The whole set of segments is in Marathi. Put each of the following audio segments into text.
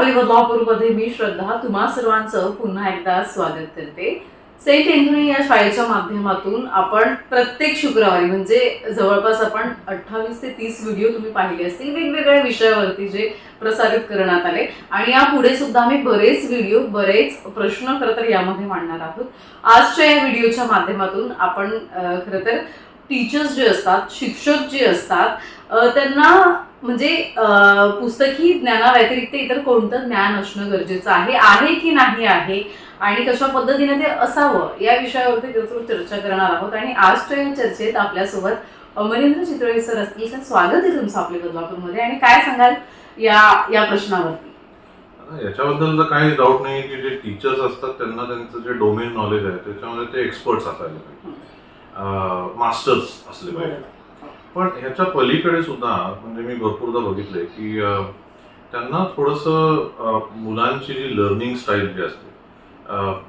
साबळे बदलापूरमध्ये मी श्रद्धा तुम्हा सर्वांचं पुन्हा एकदा स्वागत करते. सेंट एंथोनी या शाळेच्या माध्यमातून आपण प्रत्येक शुक्रवारी म्हणजे जवळपास आपण अठ्ठावीस ते तीस व्हिडिओ तुम्ही पाहिले असतील वेगवेगळ्या विषयावरती जे प्रसारित करण्यात आले. आणि यापुढे सुद्धा आम्ही बरेच व्हिडिओ बरेच प्रश्न खरं तर यामध्ये मांडणार आहोत. आजच्या या व्हिडिओच्या माध्यमातून आपण खरं तर टीचर्स जे असतात शिक्षक जे असतात त्यांना म्हणजे पुस्तकी ज्ञानाव्यतिरिक्त इतर कोणतं ज्ञान असणं गरजेचं आहे आहे की नाही आहे? आणि कशा पद्धतीने ते असावं? या विषयावरती खरंच चर्चा करणार आहोत. आणि आजच्या या चर्चेत आपल्यासोबत अमरेंद्र चितळे सर असतील. सर स्वागत आहे तुमचं आपल्या बदलापूरमध्ये आणि काय सांगाल या या प्रश्नावरती? याच्याबद्दल तर काही डाऊट नाही की जे टीचर्स असतात त्यांना त्यांचं जे डोमेन नॉलेज आहे त्याच्यामध्ये ते एक्सपर्ट्स असायला पाहिजे. मास्टर्स असले पाहिजे. पण ह्याच्या पलीकडे सुद्धा म्हणजे मी भरपूरदा बघितलंय की त्यांना थोडंसं मुलांची जी लर्निंग स्टाईल जी असते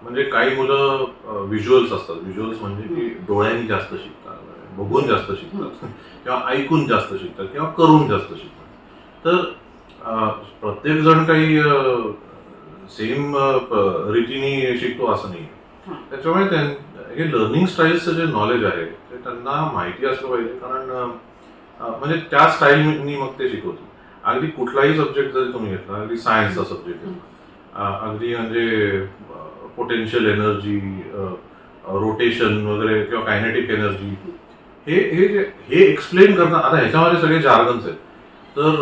म्हणजे काही मुलं व्हिज्युअल्स असतात. व्हिज्युअल्स म्हणजे की डोळ्यांनी जास्त शिकतात बघून जास्त शिकतात किंवा ऐकून जास्त शिकतात किंवा करून जास्त शिकतात. तर प्रत्येक जण काही सेम रीतीने शिकतो असं नाही. त्याच्यामुळे त्यां- हे लर्निंग स्टाईलचं जे नॉलेज आहे त्यांना माहिती असलं पाहिजे कारण म्हणजे त्या स्टाईलनी मग ते शिकवतो अगदी कुठलाही सब्जेक्ट जरी तुम्ही घेतला अगदी सायन्सचा सब्जेक्ट हं. अगदी म्हणजे पोटेन्शियल एनर्जी रोटेशन वगैरे किंवा कायनेटिक एनर्जी हे हे जे- हे एक्सप्लेन करणं आता ह्याच्यामध्ये सगळे जार्गन्स आहेत तर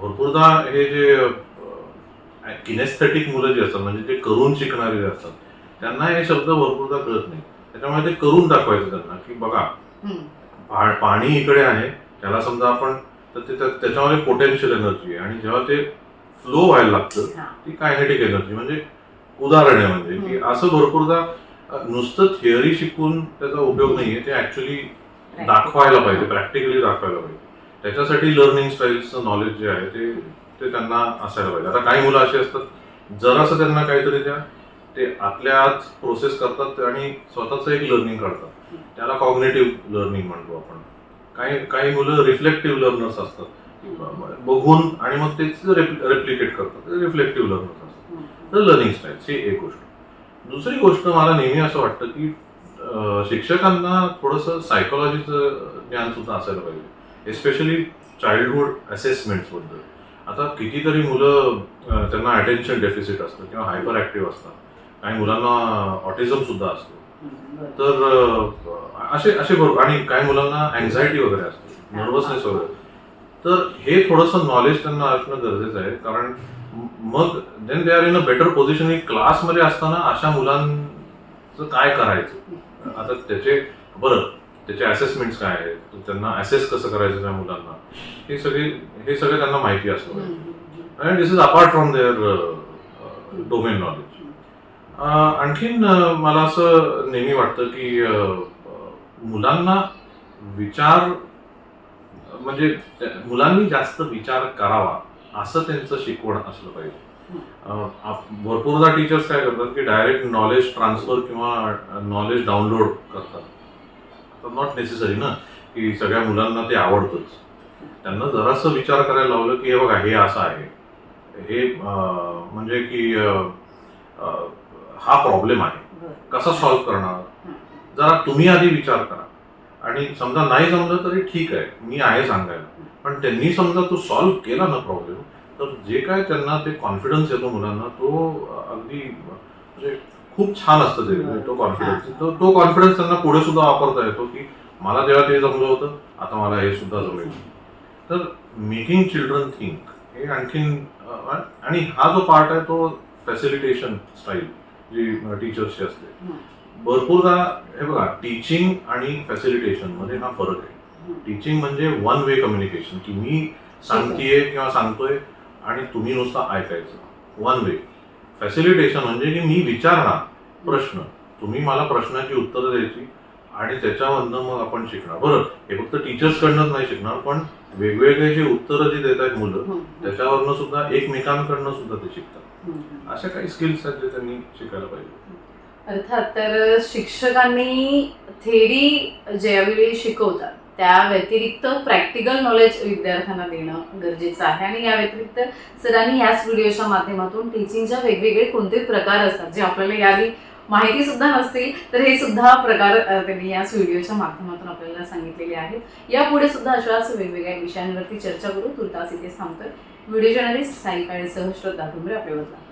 भरपूरदा हे जे किनेस्थेटिक मुलं जी असतात म्हणजे जे करून शिकणारे जे असतात त्यांना हे शब्द भरपूरदा कळत नाही त्याच्यामुळे ते करून दाखवायचं त्यांना की बघा पाणी इकडे आहे त्याला समजा आपण तर ते त्या- त्याच्यामध्ये पोटेन्शियल एनर्जी आहे. आणि जेव्हा ते फ्लो व्हायला लागतं. ती कायनेटिक एनर्जी म्हणजे उदाहरण आहे म्हणजे की असं भरपूरदा नुसतं थिअरी शिकून त्याचा उपयोग नाहीये ते ऍक्च्युली दाखवायला पाहिजे प्रॅक्टिकली दाखवायला पाहिजे. त्याच्यासाठी लर्निंग स्टाईलचं नॉलेज जे आहे ते ते त्यांना असायला पाहिजे. आता काही मुलं अशी असतात जरासं त्यांना काहीतरी द्या ते आतल्या आत प्रोसेस करतात आणि स्वतःचं एक लर्निंग करतात त्याला कॉग्नेटिव्ह लर्निंग म्हणतो आपण. काही काही मुलं रिफ्लेक्टिव्ह लर्नर्स असतात. बघून आणि मग तेच रेप्लिकेट करतात. रिफ्लेक्टिव्ह लर्नर्स असतात. तर लर्निंग स्टाईल ही एक गोष्ट. दुसरी गोष्ट मला नेहमी असं वाटतं की शिक्षकांना थोडंसं सायकोलॉजीचं ज्ञान सुद्धा असायला पाहिजे. एस्पेशली चाइल्डहुड असेसमेंट्सबद्दल. आता कितीतरी मुलं त्यांना अटेन्शन डेफिसिट असतं किंवा हायपर ऍक्टिव्ह असतात. काही मुलांना ऑटिझम सुद्धा असतो. तर असे असे बरोबर आणि काही मुलांना अँझायटी वगैरे असते नर्वसनेस वगैरे तर हे थोडंसं नॉलेज त्यांना असणं गरजेचं आहे कारण मग then they are in a better position क्लासमध्ये असताना अशा मुलांचं काय करायचं आता त्याचे बरं त्याचे असेसमेंट्स काय आहेत त्यांना असेस कसं करायचं त्या मुलांना हे सगळे हे सगळं त्यांना माहिती असलं हम्म. पाहिजे हम्म. आणि this is apart from their domain knowledge आणखीन मला असं नेहमी वाटतं की मुलांना विचार म्हणजे मुलांनी जास्त विचार करावा असं त्यांचं शिकवण असलं पाहिजे. आप- भरपूरदा टीचर्स काय करतात की डायरेक्ट नॉलेज ट्रान्सफर किंवा नॉलेज डाउनलोड करतात. नॉट नेसेसरी ना की सगळ्या मुलांना ते आवडतंच. त्यांना जरासं विचार करायला लावलं की हे बघा हे असं आहे. हे म्हणजे की हा प्रॉब्लेम आहे. कसा सॉल्व्ह करणार. जरा तुम्ही आधी विचार करा. आणि समजा नाही जमलं तरी ठीक आहे. मी आहे सांगायला. पण त्यांनी समजा तो सॉल्व्ह केला ना प्रॉब्लेम तर जे काय त्यांना ते कॉन्फिडन्स येतो मुलांना तो अगदी म्हणजे खूप छान असतं ते तो कॉन्फिडन्स तो तो कॉन्फिडन्स त्यांना पुढे सुद्धा वापरता येतो की मला जेव्हा ते जमलं होतं आता मला हे सुद्धा जमेल. तर मेकिंग चिल्ड्रन थिंक हे आणखीन आणि हा जो पार्ट आहे तो फॅसिलिटेशन स्टाईल जी टीचर्सची असते. भरपूरदा हे बघा टीचिंग आणि फॅसिलिटेशनमध्ये हा फरक आहे. टीचिंग म्हणजे वन वे कम्युनिकेशन की मी सांगतेय किंवा सांगतोय आणि तुम्ही नुसतं ऐकायचं. वन वे फॅसिलिटेशन म्हणजे की मी विचारणार प्रश्न. तुम्ही मला प्रश्नाची उत्तरं द्यायची आणि त्याच्यामधनं मग आपण शिकणार. बरं हे फक्त टीचर्स कडनंच नाही शिकणार पण वेगवेगळे जे उत्तरं जी देत आहेत मुलं हम्म. त्याच्यावरनं सुद्धा एकमेकांकडनं सुद्धा ते शिकतात. हम्म. अशा काही स्किल्स आहेत जे त्यांनी शिकायला पाहिजे. अर्थात तर शिक्षकांनी थेरी ज्यावेळी शिकवतात त्या व्यतिरिक्त प्रॅक्टिकल नॉलेज विद्यार्थ्यांना देणं गरजेचं आहे. आणि या व्यतिरिक्त सरांनी याच व्हिडिओच्या माध्यमातून टीचिंगच्या वेगवेगळे कोणते प्रकार असतात जे आपल्याला याआधी माहिती सुद्धा नसतील तर हे सुद्धा प्रकार त्यांनी याच व्हिडिओच्या माध्यमातून आपल्याला सांगितलेले आहेत. यापुढे सुद्धा अशाच वेगवेगळ्या विषयांवरती चर्चा करू. तुर्तास इथे थांबतोय. व्हिडिओ जर्नलिस्ट साई काळेसह श्रद्धा धुंबरे आपल्याबरोबर